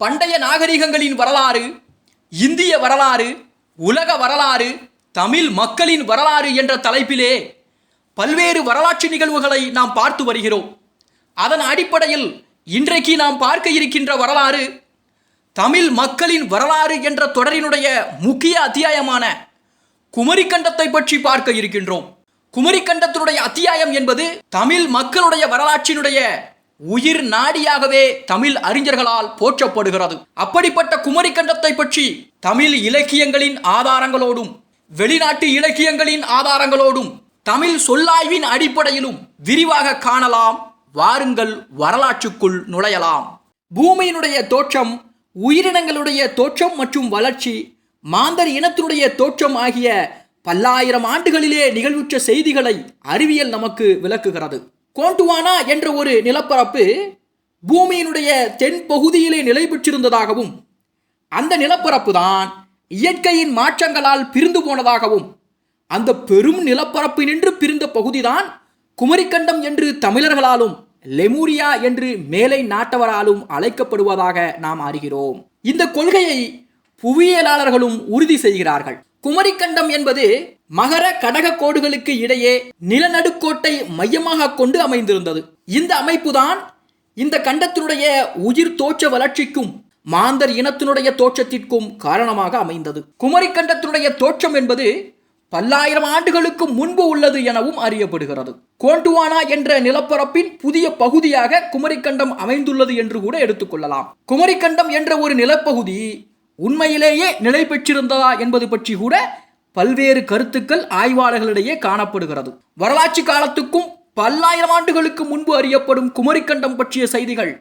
பண்டைய நாகரிகங்களின் வரலாறு இந்திய வரலாறு உலக வரலாறு தமிழ் மக்களின் வரலாறு என்ற தலைப்பிலே பல்வேறு வரலாற்று நிகழ்வுகளை நாம் பார்த்து வருகிறோம். அதன் அடிப்படையில் இன்றைக்கு நாம் பார்க்க இருக்கின்ற வரலாறு தமிழ் மக்களின் வரலாறு என்ற தொடரினுடைய முக்கிய அத்தியாயமான குமரிக்கண்டத்தை பற்றி பார்க்க இருக்கின்றோம். குமரிக்கண்டத்தினுடைய அத்தியாயம் என்பது தமிழ் மக்களுடைய வரலாற்றினுடைய உயிர் நாடியாகவே தமிழ் அறிஞர்களால் போற்றப்படுகிறது. அப்படிப்பட்ட குமரிக்கண்டத்தை பற்றி தமிழ் இலக்கியங்களின் ஆதாரங்களோடும் வெளிநாட்டு இலக்கியங்களின் ஆதாரங்களோடும் தமிழ் சொல்லாய்வின் அடிப்படையிலும் விரிவாக காணலாம். வாருங்கள் வரலாற்றுக்குள் நுழையலாம். பூமியினுடைய தோற்றம் உயிரினங்களுடைய தோற்றம் மற்றும் வளர்ச்சி மாந்தர் இனத்தினுடைய தோற்றம் ஆகிய பல்லாயிரம் ஆண்டுகளிலே நிகழ்வுற்ற செய்திகளை அறிவியல் நமக்கு விளக்குகிறது. கோண்டுவானா என்ற ஒரு நிலப்பரப்பு பூமியினுடைய தென் பகுதியிலே நிலை பெற்றிருந்ததாகவும் அந்த நிலப்பரப்பு தான் இயற்கையின் மாற்றங்களால் பிரிந்து போனதாகவும் அந்த பெரும் நிலப்பரப்பினின்று பிரிந்த பகுதிதான் குமரிக்கண்டம் என்று தமிழர்களாலும் லெமூரியா என்று மேலை நாட்டவராலும் அழைக்கப்படுவதாக நாம் அறிகிறோம். இந்த கொள்கையை புவியியலாளர்களும் உறுதி செய்கிறார்கள். குமரிக்கண்டம் என்பது மகர கடக கோடுகளுக்கு இடையே நிலநடுக்கோட்டை மையமாக கொண்டு அமைந்திருந்தது. இந்த அமைப்புதான் இந்த கண்டத்தினுடைய உயிர் தோற்ற வளர்ச்சிக்கும் மாந்தர் இனத்தினுடைய தோற்றத்திற்கும் காரணமாக அமைந்தது. குமரிக்கண்டத்தினுடைய தோற்றம் என்பது பல்லாயிரம் ஆண்டுகளுக்கு முன்பு உள்ளது எனவும் அறியப்படுகிறது. கோண்டுவானா என்ற நிலப்பரப்பின் புதிய பகுதியாக குமரிக்கண்டம் அமைந்துள்ளது என்று கூட எடுத்துக்கொள்ளலாம் குமரிக்கண்டம் என்ற ஒரு நிலப்பகுதி உண்மையிலேயே நிலை பெற்றிருந்ததா என்பது பற்றி கூட பல்வேறு கருத்துக்கள் ஆய்வாளர்களிடையே காணப்படுகிறது. வரலாற்று காலத்துக்கும் பல்லாயிரம் ஆண்டுகளுக்கு முன்பு அறியப்படும் குமரிக்கண்டம் பற்றிய செய்திகள்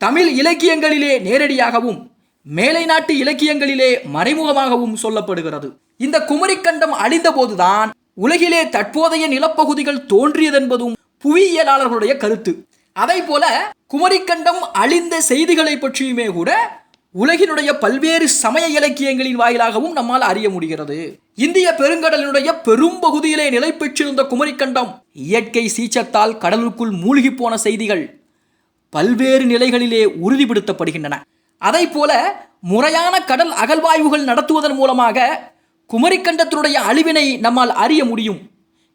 தமிழ் இலக்கியங்களிலே நேரடியாகவும் மேலை நாட்டு இலக்கியங்களிலே மறைமுகமாகவும் சொல்லப்படுகிறது. இந்த குமரிக்கண்டம் அழிந்தபோதுதான் உலகிலே தற்போதைய நிலப்பகுதிகள் தோன்றியதென்பதும் புவியியலாளர்களுடைய கருத்து. அதை போல குமரிக்கண்டம் அழிந்த செய்திகளை பற்றியுமே கூட உலகினுடைய பல்வேறு சமய இலக்கியங்களின் வாயிலாகவும் நம்மால் அறிய முடிகிறது. இந்திய பெருங்கடலினுடைய பெரும் பகுதியிலே நிலை பெற்றிருந்த குமரிக்கண்டம் இயற்கை சீச்சத்தால் கடலுக்குள் மூழ்கி போன செய்திகள் பல்வேறு நிலைகளிலே உறுதிப்படுத்தப்படுகின்றன. அதை போல முறையான கடல் அகழ்வாய்வுகள் நடத்துவதன் மூலமாக குமரிக்கண்டத்தினுடைய அழிவினை நம்மால் அறிய முடியும்.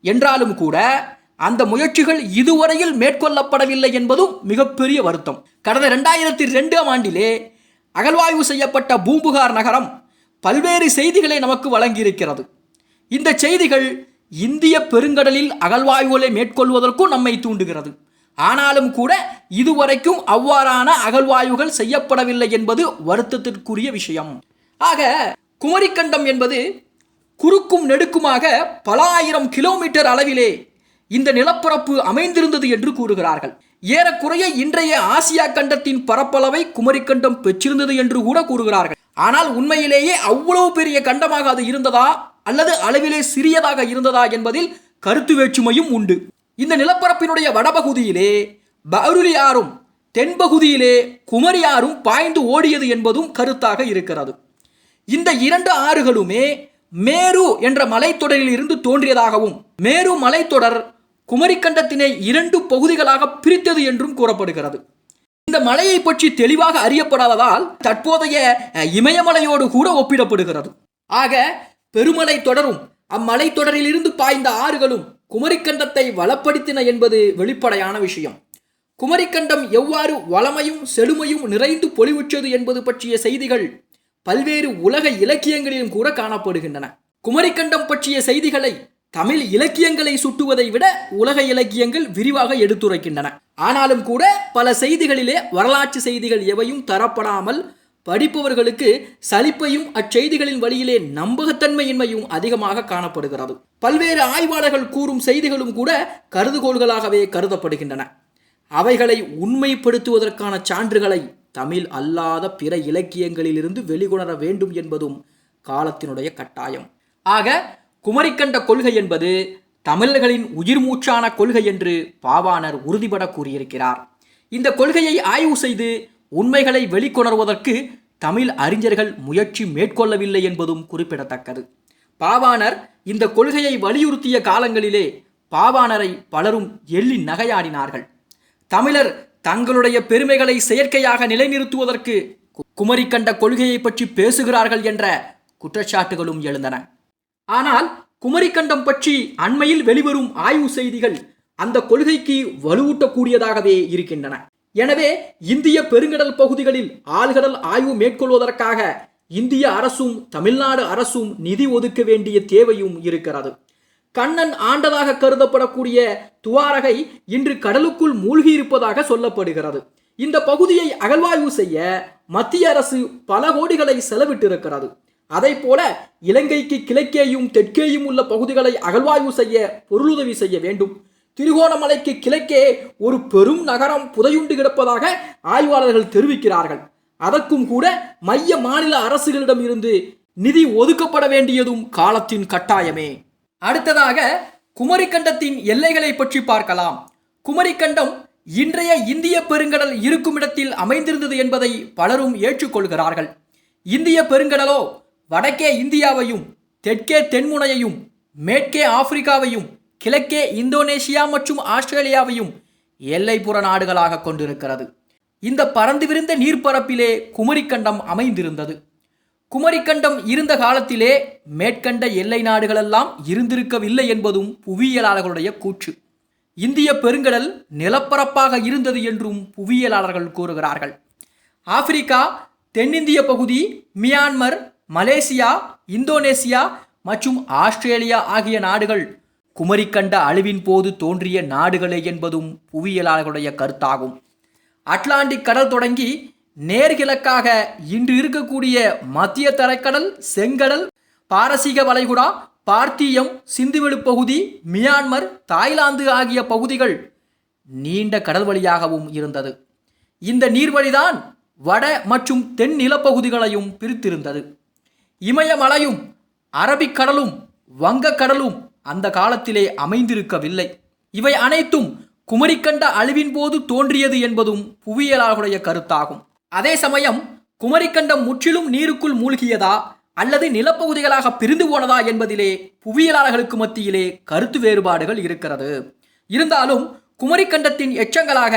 என்றாலும் கூட அந்த முயற்சிகள் இதுவரையில் மேற்கொள்ளப்படவில்லை என்பதும் மிகப்பெரிய வருத்தம். கடந்த ரெண்டாயிரத்தி ரெண்டாம் ஆண்டிலே அகழ்வாய்வு செய்யப்பட்ட பூம்புகார் நகரம் பல்வேறு செய்திகளை நமக்கு வழங்கியிருக்கிறது. இந்த செய்திகள் இந்திய பெருங்கடலில் அகழ்வாய்வுகளை மேற்கொள்வதற்கும் நம்மை தூண்டுகிறது. ஆனாலும் கூட இதுவரைக்கும் அவ்வாறான அகழ்வாய்வுகள் செய்யப்படவில்லை என்பது வருத்தத்திற்குரிய விஷயம். ஆக குமரிக்கண்டம் என்பது குறுக்கும் நெடுக்குமாக பல ஆயிரம் கிலோமீட்டர் அளவிலே இந்த நிலப்பரப்பு அமைந்திருந்தது என்று கூறுகிறார்கள். ஏறக்குறைய இன்றைய ஆசியா கண்டத்தின் பரப்பளவை குமரிக்கண்டம் பெற்றிருந்தது என்று கூட கூறுகிறார்கள். ஆனால் உண்மையிலேயே அவ்வளவு பெரிய கண்டமாக அது இருந்ததா? அல்லது அளவிலே சிறியதாக இருந்ததா என்பதில் கருத்து வேற்றுமையும் உண்டு. இந்த நிலப்பரப்பினுடைய வடபகுதியிலே பருளி ஆறும் தென்பகுதியிலே குமரி ஆறும் பாய்ந்து ஓடியது என்பதும் கருத்தாக இருக்கிறது. இந்த இரண்டு ஆறுகளுமே மேரு என்ற மலைத்தொடரில் இருந்து தோன்றியதாகவும் மேரு மலைத்தொடர் குமரிக்கண்டத்தினை இரண்டு பகுதிகளாக பிரித்தது என்றும் கூறப்படுகிறது. இந்த மலையை பற்றி தெளிவாக அறியப்படாததால் தற்போதைய இமயமலையோடு கூட ஒப்பிடப்படுகிறது. ஆக பெருமலை தொடரும். அம்மலை தொடரிலிருந்து பாய்ந்த ஆறுகளும் குமரிக்கண்டத்தை வளப்படுத்தின என்பது வெளிப்படையான விஷயம். குமரிக்கண்டம் எவ்வாறு வளமையும் செழுமையும் நிறைந்து பொலிவுற்றது என்பது பற்றிய செய்திகள் பல்வேறு உலக இலக்கியங்களிலும் கூட காணப்படுகின்றன. குமரிக்கண்டம் பற்றிய செய்திகளை தமிழ் இலக்கியங்களை சுட்டுவதை விட உலக இலக்கியங்கள் விரிவாக எடுத்துரைக்கின்றன. ஆனாலும் கூட பல செய்திகளிலே வரலாற்று செய்திகள் எவையும் தரப்படாமல் படிப்பவர்களுக்கு சலிப்பையும் அச்செய்திகளின் வழியிலே நம்பகத்தன்மையின்மையும் அதிகமாக காணப்படுகிறது. பல்வேறு ஆய்வாளர்கள் கூறும் செய்திகளும் கூட கருதுகோள்களாகவே கருதப்படுகின்றன. அவைகளை உண்மைப்படுத்துவதற்கான சான்றுகளை தமிழ் அல்லாத பிற இலக்கியங்களிலிருந்து வெளிகொணர வேண்டும் என்பதும் காலத்தினுடைய கட்டாயம். ஆக குமரிக்கண்ட கொள்கை என்பது தமிழர்களின் உயிர் மூச்சான கொள்கை என்று பாவாணர் உறுதிபட கூறியிருக்கிறார். இந்த கொள்கையை ஆய்வு செய்து உண்மைகளை வெளிக்கொணர்வதற்கு தமிழ் அறிஞர்கள் முயற்சி மேற்கொள்ளவில்லை என்பதும் குறிப்பிடத்தக்கது. பாவாணர் இந்த கொள்கையை வலியுறுத்திய காலங்களிலே பாவாணரை பலரும் எள்ளி நகையாடினார்கள். தமிழர் தங்களுடைய பெருமைகளை செயற்கையாக நிலைநிறுத்துவதற்கு குமரிக்கண்ட கொள்கையை பற்றி பேசுகிறார்கள் என்ற குற்றச்சாட்டுகளும் எழுந்தன. ஆனால் குமரிக்கண்டம் பற்றி அண்மையில் வெளிவரும் ஆய்வு செய்திகள் அந்த கொள்கைக்கு வலுவூட்டக்கூடியதாகவே இருக்கின்றன. எனவே இந்திய பெருங்கடல் பகுதிகளில் ஆழ்கடல் ஆய்வு மேற்கொள்வதற்காக இந்திய அரசும் தமிழ்நாடு அரசும் நிதி ஒதுக்க வேண்டிய தேவையும் இருக்கிறது. கண்ணன் ஆண்டதாக கருதப்படக்கூடிய துவாரகை இன்று கடலுக்குள் மூழ்கி இருப்பதாக சொல்லப்படுகிறது. இந்த பகுதியை அகழ்வாய்வு செய்ய மத்திய அரசு பல கோடிகளை செலவிட்டிருக்கிறது. அதை போல இலங்கைக்கு கிழக்கேயும் தெற்கேயும் உள்ள பகுதிகளை அகழ்வாய்வு செய்ய பொருளுதவி செய்ய வேண்டும். திருகோணமலைக்கு கிழக்கே ஒரு பெரும் நகரம் புதையுண்டு கிடப்பதாக ஆய்வாளர்கள் தெரிவிக்கிறார்கள். அதற்கும் கூட மைய மாநில அரசுகளிடம் இருந்து நிதி ஒதுக்கப்பட வேண்டியதும் காலத்தின் கட்டாயமே. அடுத்ததாக குமரிக்கண்டத்தின் எல்லைகளை பற்றி பார்க்கலாம். குமரிக்கண்டம் இன்றைய இந்திய பெருங்கடல் இருக்கும் இடத்தில் அமைந்திருந்தது என்பதை பலரும் ஏற்றுக்கொள்கிறார்கள். இந்திய பெருங்கடலோ வடக்கே இந்தியாவையும் தெற்கே தென்முனையையும் மேற்கே ஆப்பிரிக்காவையும் கிழக்கே இந்தோனேசியா மற்றும் ஆஸ்திரேலியாவையும் எல்லைப்புற நாடுகளாக கொண்டிருக்கிறது. இந்த பறந்து விரிந்த நீர்ப்பரப்பிலே குமரிக்கண்டம் அமைந்திருந்தது. குமரிக்கண்டம் இருந்த காலத்திலே மேற்கண்ட எல்லை நாடுகளெல்லாம் இருந்திருக்கவில்லை என்பதும் புவியியலாளர்களுடைய கூற்று. இந்திய பெருங்கடல் நிலப்பரப்பாக இருந்தது என்றும் புவியியலாளர்கள் கூறுகிறார்கள். ஆப்பிரிக்கா தென்னிந்திய பகுதி மியான்மர் மலேசியா இந்தோனேசியா மற்றும் ஆஸ்திரேலியா ஆகிய நாடுகள் குமரிக்கண்ட அழிவின் போது தோன்றிய நாடுகளே என்பதும் புவியியலாளர்களுடைய கருத்தாகும். அட்லாண்டிக் கடல் தொடங்கி நேர்கிழக்காக இன்று இருக்கக்கூடிய மத்திய தரைக்கடல் செங்கடல் பாரசீக வளைகுடா பார்த்தியம் சிந்துவெளி பகுதி மியான்மர் தாய்லாந்து ஆகிய பகுதிகள் நீண்ட கடல் வழியாகவும் இருந்தது. இந்த நீர்வழிதான் வட மற்றும் தென் நிலப்பகுதிகளையும் பிரித்திருந்தது. இமயமலையும் அரபிக்கடலும் வங்கக்கடலும் அந்த காலத்திலே அமைந்திருக்கவில்லை. இவை அனைத்தும் குமரிக்கண்ட அழிவின் போது தோன்றியது என்பதும் புவியியலாளர்களுடைய கருத்தாகும். அதே சமயம் குமரிக்கண்டம் முற்றிலும் நீருக்குள் மூழ்கியதா அல்லது நிலப்பகுதிகளாக பிரிந்து போனதா என்பதிலே புவியியலாளர்களுக்கு மத்தியிலே கருத்து வேறுபாடுகள் இருக்கிறது. இருந்தாலும் குமரிக்கண்டத்தின் எச்சங்களாக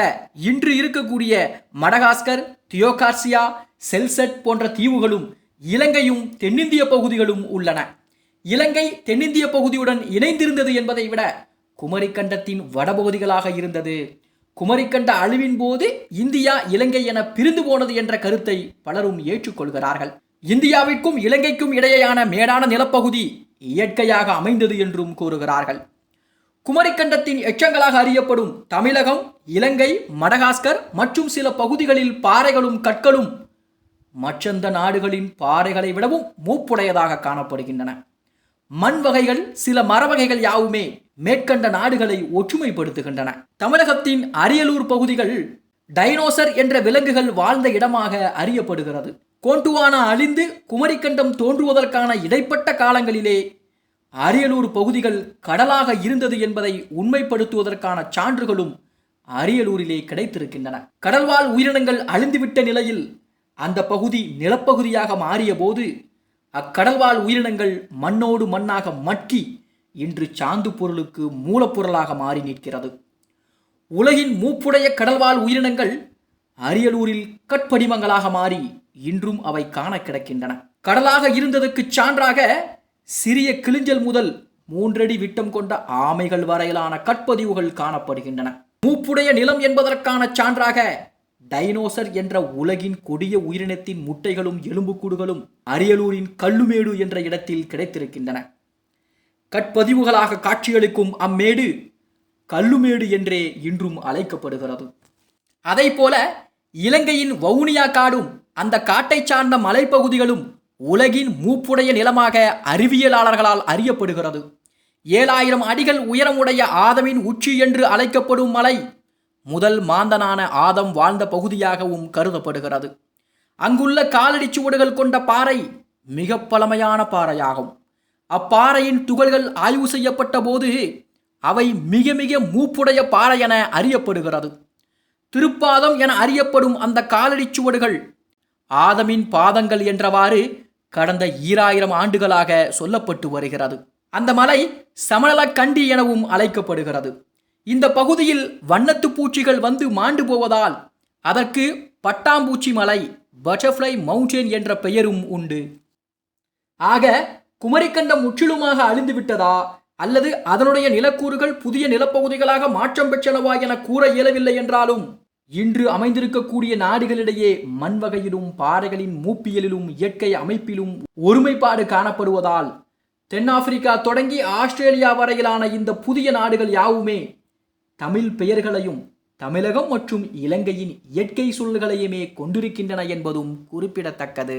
இன்று இருக்கக்கூடிய மடகாஸ்கர் தியோகார்சியா செல்செட் போன்ற தீவுகளும் இலங்கையும் தென்னிந்திய பகுதிகளும் உள்ளன. இலங்கை தென்னிந்திய பகுதியுடன் இணைந்திருந்தது என்பதை விட குமரிக்கண்டத்தின் வடபகுதிகளாக இருந்தது. குமரிக்கண்ட அழிவின் போது இந்தியா இலங்கை என பிரிந்து போனது என்ற கருத்தை பலரும் ஏற்றுக்கொள்கிறார்கள். இந்தியாவிற்கும் இலங்கைக்கும் இடையேயான மேடான நிலப்பகுதி இயற்கையாக அமைந்தது என்றும் கூறுகிறார்கள். குமரிக்கண்டத்தின் எச்சங்களாக அறியப்படும் தமிழகம் இலங்கை மடகாஸ்கர் மற்றும் சில பகுதிகளில் பாறைகளும் கற்களும் மற்றந்த நாடுகளின் பாறைகளை விடவும் மூப்புடையதாக காணப்படுகின்றன. மண் வகைகள் சில மரவகைகள் யாவுமே மேற்கண்ட நாடுகளை ஒற்றுமைப்படுத்துகின்றன. தமிழகத்தின் அரியலூர் பகுதிகள் டைனோசர் என்ற விலங்குகள் வாழ்ந்த இடமாக அறியப்படுகிறது. கோண்டுவானா அழிந்து குமரிக்கண்டம் தோன்றுவதற்கான இடைப்பட்ட காலங்களிலே அரியலூர் பகுதிகள் கடலாக இருந்தது என்பதை உண்மைப்படுத்துவதற்கான சான்றுகளும் அரியலூரிலே கிடைத்திருக்கின்றன. கடல்வாழ் உயிரினங்கள் அழிந்துவிட்ட நிலையில் அந்த பகுதி நிலப்பகுதியாக மாறிய போது அக்கடல்வாழ் உயிரினங்கள் மண்ணோடு மண்ணாக மட்கி இன்று சாந்து பொருளுக்கு மூலப்பொருளாக மாறி நிற்கிறது. உலகின் மூப்புடைய கடல்வாழ் உயிரினங்கள் அரியலூரில் கட்படிமங்களாக மாறி இன்றும் அவை காண கிடக்கின்றன. கடலாக இருந்ததற்கு சான்றாக சிறிய கிளிஞ்சல் முதல் மூன்றடி விட்டம் கொண்ட ஆமைகள் வரையிலான கட்பதிவுகள் காணப்படுகின்றன. மூப்புடைய நிலம் என்பதற்கான சான்றாக டைனோசர் என்ற உலகின் கொடிய உயிரினத்தின் முட்டைகளும் எலும்புக்கூடுகளும் அரியலூரின் கல்லுமேடு என்ற இடத்தில் கிடைத்திருக்கின்றன. கட்பதிவுகளாக காட்சியளிக்கும் அம்மேடு கல்லுமேடு என்றே இன்றும் அழைக்கப்படுகிறது. அதை போல இலங்கையின் வவுனியா காடும் அந்த காட்டை சார்ந்த மலைப்பகுதிகளும் உலகின் மூப்புடைய நிலமாக அறிவியலாளர்களால் அறியப்படுகிறது. ஏழாயிரம் அடிகள் உயரமுடைய ஆதமின் உச்சி என்று அழைக்கப்படும் மலை முதல் மாந்தனான ஆதம் வாழ்ந்த பகுதியாகவும் கருதப்படுகிறது. அங்குள்ள காலடி சுவடுகள் கொண்ட பாறை மிக பழமையான பாறையாகும். அப்பாறையின் துகள்கள் ஆய்வு செய்யப்பட்ட போது அவை மிக மிக மூப்புடைய பாறை என அறியப்படுகிறது. திருப்பாதம் என அறியப்படும் அந்த காலடி சுவடுகள் ஆதமின் பாதங்கள் என்றவாறு கடந்த ஈராயிரம் ஆண்டுகளாக சொல்லப்பட்டு வருகிறது. அந்த மலை சமநலக் கண்டி எனவும் அழைக்கப்படுகிறது. இந்த பகுதியில் வண்ணத்து பூச்சிகள் வந்து மாண்டு போவதால் அதற்கு பட்டாம்பூச்சி மலை பட்டர்ஃப்ளை மவுண்டன் என்ற பெயரும் உண்டு. ஆக குமரிக்கண்டம் முற்றிலுமாக அழிந்து விட்டதா? அல்லது அதனுடைய நிலக்கூறுகள் புதிய நிலப்பகுதிகளாக மாற்றம் பெற்றனவா என கூற இயலவில்லை என்றாலும் இன்று அமைந்திருக்கக்கூடிய நாடுகளிடையே மண் வகையிலும் பாறைகளின் மூப்பியலிலும் இயற்கை அமைப்பிலும் ஒருமைப்பாடு காணப்படுவதால் தென்னாப்பிரிக்கா தொடங்கி ஆஸ்திரேலியா வரையிலான இந்த புதிய நாடுகள் யாவுமே தமிழ் பெயர்களையும் தமிழகம் மற்றும் இலங்கையின் இயற்கை சூழல்களையுமே கொண்டிருக்கின்றன என்பதும் குறிப்பிடத்தக்கது.